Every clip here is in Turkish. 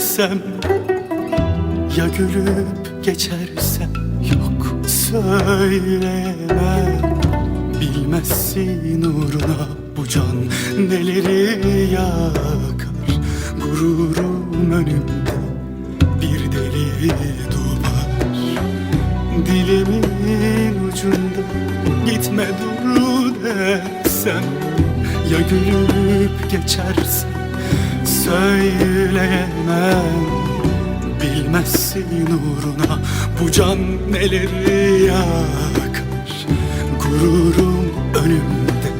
Gidersem Ya gülüp geçersem? Yok. Söyleyemem Bilmezsin uğruna bu can Neleri yakar. Gururum önümde Bir deli duvar. Dilimin ucunda Gitme dur desem Ya gülüp geçersen Söyleyemem. Bilmezsin uğruna Bu can neleri yakar? Gururum önümde.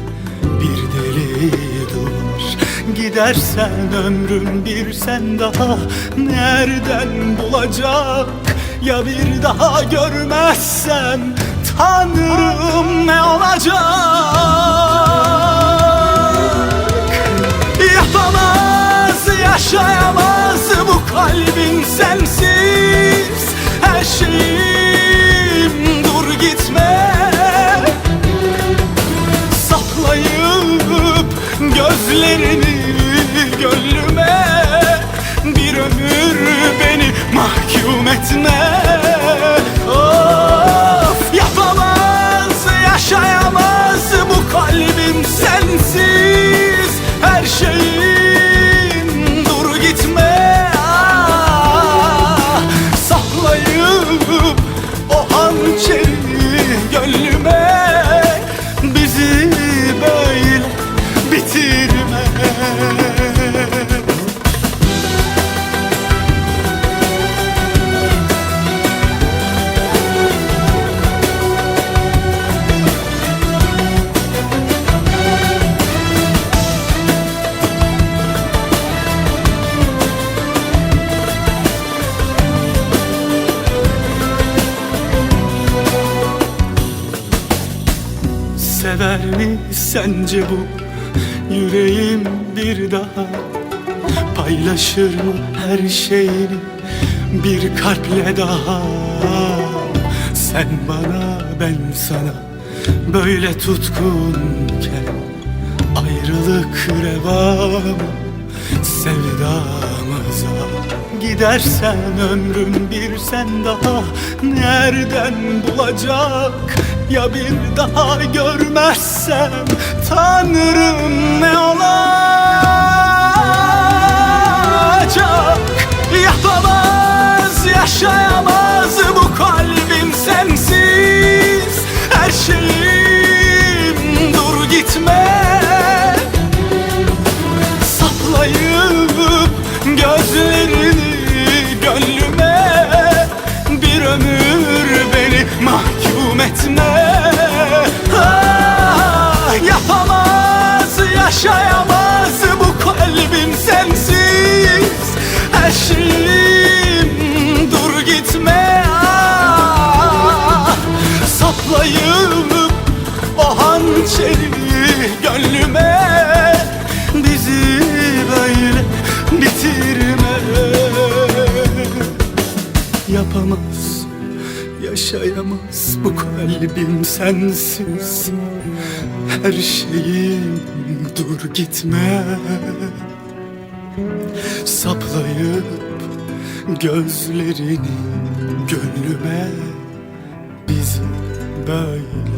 Bir deli duvar. Gidersen ömrüm bir sen daha Nereden bulacak? Ya bir daha görmezsem Tanrım ne olacak bitirme Sever mi sence bu yüreğim bir daha Paylaşır mı her şeyini? Bir kalple daha. Sen bana ben sana böyle tutkunken Ayrılık reva mı sevdamıza. Gidersen ömrüm bir sen daha Nereden bulacak? Ya bir daha görmezsem Tanrım ne olacak hançeri gönlüme. Bizi böyle bitirme. Yapamaz, yaşayamaz bu kalbim sensiz. Her şeyim dur gitme. Saplayıp gözlerini gönlüme. Bizi böyle